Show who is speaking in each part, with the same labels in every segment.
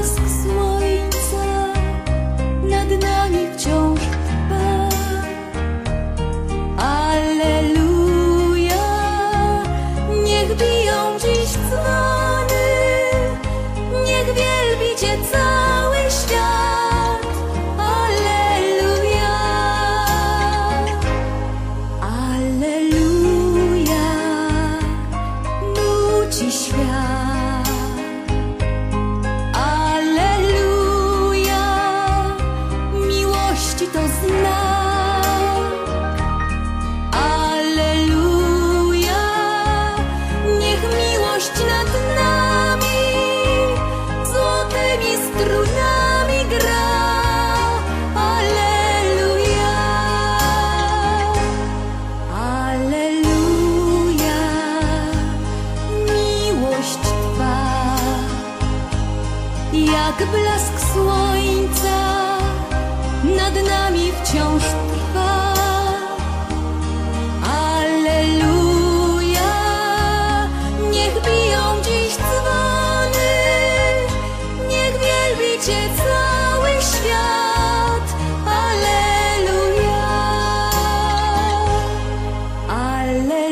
Speaker 1: asks my. jak blask słońca nad nami wciąż trwa. Alleluja, niech biją dziś dzwony, niech wielbi Cię cały świat. Alleluja, Alleluja.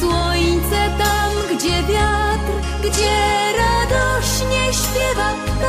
Speaker 1: Słońce, tam gdzie wiatr, gdzie radośnie śpiewa ptak,